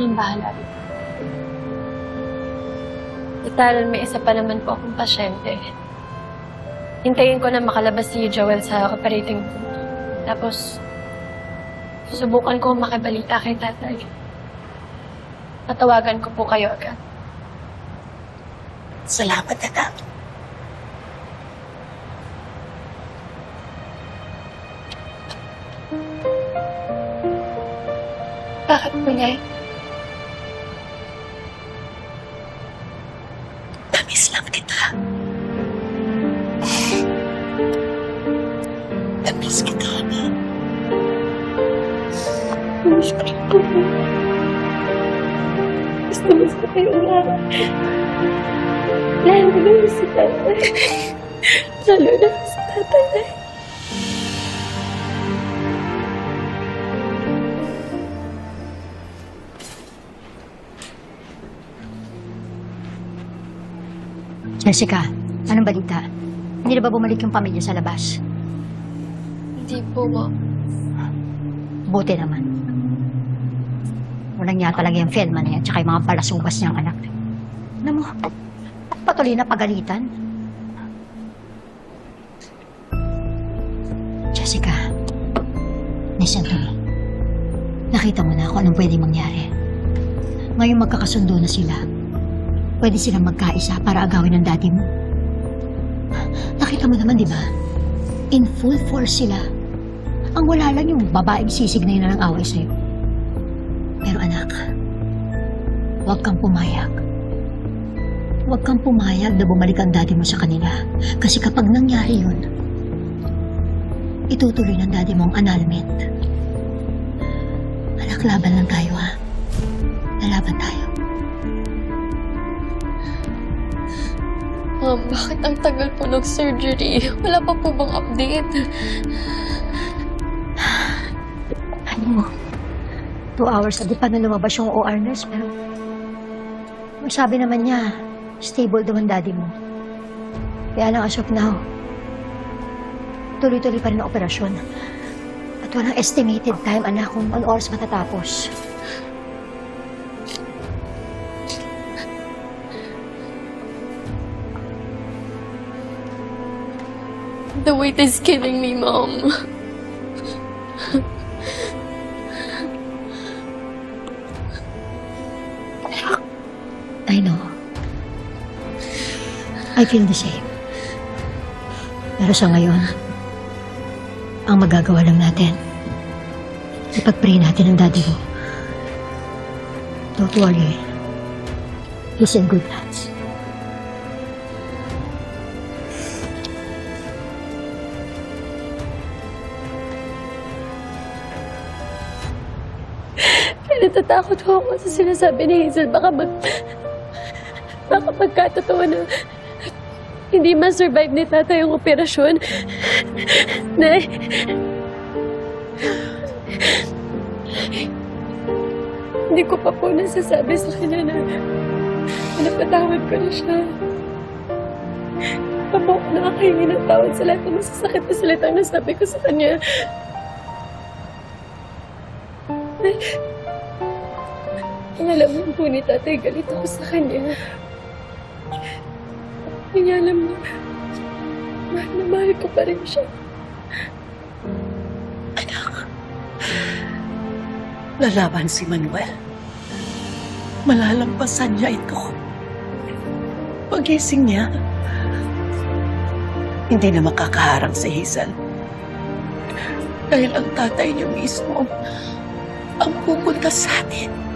nang bahala. Itaran, may isa pa naman po akong pasyente. Hintayin ko na makalabas si Joel sa operating room. Tapos, subukan ko makibalita kay tatay. Patawagan ko po kayo agad. Salamat, anak. Bakit po, Nay? Namiss lang kita. Namiss kita, anak. Miss ko po. Gusto mo sa kayong lahat. Lalo na si tatay. Lalo na si tatay. Jessica, anong balita? Hindi na ba bumalik yung pamilya sa labas? Hindi po, Mom. Buti naman. Walang niya talaga yung Felma na yan, tsaka yung mga balasubas niyang anak. Alam mo, patuloy na pagalitan. Jessica, listen to me. Nakita mo na kung anong pwede mangyari. Ngayon magkakasundo na sila. Pwede silang magkaisa para agawin ng daddy mo. Nakita mo naman, di ba? In full force sila. Ang wala lang yung babaeng sisig na yun na ng away sa'yo. Pero anak, huwag kang pumayag. Huwag kang pumayag na bumalik ang daddy mo sa kanila. Kasi kapag nangyari yun, itutuloy ng daddy mo ang annulment. Anak, laban lang tayo ha. Lalaban tayo. Mom, bakit ang tagal po nag-surgery? Wala pa po bang update? Ano mo? Two hours na di pa na lumabas yung OR nurse, pero... Ang sabi naman niya, stable daw ang daddy mo. Kaya lang as of now, tuloy-tuloy pa rin ang operasyon. At walang estimated time, anak, kung ano oras matatapos. The wait is killing me, Mom. I know. I feel the same. Pero sa ngayon, ang magagawa lang natin, ipag-pray natin ang daddy mo. Don't worry. He's in good hands. Natatakot ho ako sa sinasabi ni Hazel. Baka mag... Baka magkatotoo na hindi ma-survive ni tata yung operasyon. Nay. Hindi ko pa po nasasabi sa kanya na napatawad ko na siya. Pa po ako nakakahingi ng tawad sa lahat ng masasakit na salitang nasabi ko sa kanya. Ang alam mo po ni tatay, galit ako sa kanya. Hindi alam mo, mahal na mahal ko pa rin siya. Anak. Lalaban si Manuel. Malalampasan niya ito. Pagising niya, hindi na makakaharang si Hazel. Dahil ang tatay niyo mismo ang pupunta sa atin.